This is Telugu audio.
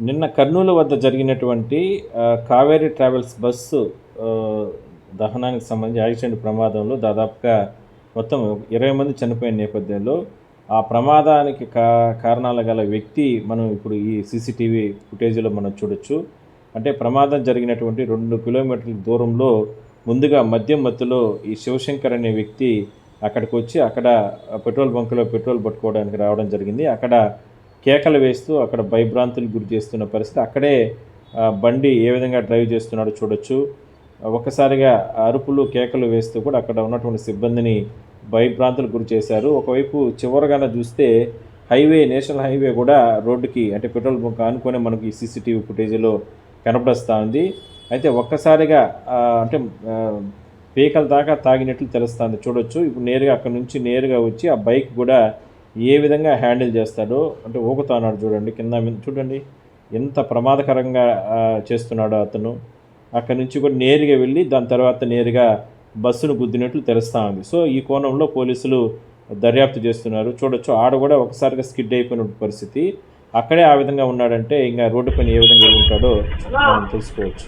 నిన్న కర్నూలు వద్ద జరిగినటువంటి కావేరీ ట్రావెల్స్ బస్సు దహనానికి సంబంధించి యాక్సిడెంట్ ప్రమాదంలో దాదాపుగా మొత్తం ఇరవై మంది చనిపోయిన నేపథ్యంలో ఆ ప్రమాదానికి కా కారణాలు గల వ్యక్తి మనం ఇప్పుడు ఈ సీసీటీవీ ఫుటేజీలో మనం చూడొచ్చు. అంటే ప్రమాదం జరిగినటువంటి రెండు కిలోమీటర్ల దూరంలో ముందుగా మద్యం మత్తులో ఈ శివశంకర్ అనే వ్యక్తి అక్కడికి వచ్చి అక్కడ పెట్రోల్ బంకులో పెట్రోల్ పట్టుకోవడానికి రావడం జరిగింది. అక్కడ కేకలు వేస్తూ అక్కడ భయభ్రాంతులు గురి చేస్తున్న పరిస్థితి. అక్కడే బండి ఏ విధంగా డ్రైవ్ చేస్తున్నాడో చూడొచ్చు. ఒక్కసారిగా అరుపులు కేకలు వేస్తూ కూడా అక్కడ ఉన్నటువంటి సిబ్బందిని భయభ్రాంతులు గురి చేశారు. ఒకవైపు చివరగానే చూస్తే హైవే నేషనల్ హైవే కూడా రోడ్డుకి అంటే పెట్రోల్ బంక్ ఆనుకొని మనకి సీసీటీవీ ఫుటేజీలో కనపడొస్తూ ఉంది. అయితే ఒక్కసారిగా అంటే ఆ, పీకల దాకా తాగినట్లు తెలుస్తుంది. చూడొచ్చు. ఇప్పుడు నేరుగా అక్కడ నుంచి నేరుగా వచ్చి ఆ బైక్ కూడా ఏ విధంగా హ్యాండిల్ చేస్తాడో అంటే ఊగుతా ఉన్నాడు చూడండి కింద మీద చూడండి ఎంత ప్రమాదకరంగా చేస్తున్నాడో అతను. అక్కడి నుంచి కూడా నేరుగా వెళ్ళి దాని తర్వాత నేరుగా బస్సును గుద్దినట్లు తెలుస్తూ ఉంది. సో ఈ కోణంలో పోలీసులు దర్యాప్తు చేస్తున్నారు. చూడొచ్చు ఆడ కూడా ఒకసారిగా స్కిడ్ అయిపోయిన పరిస్థితి. అక్కడే ఆ విధంగా ఉన్నాడంటే ఇంకా రోడ్డు పైన ఏ విధంగా ఉంటాడో మనం తెలుసుకోవచ్చు.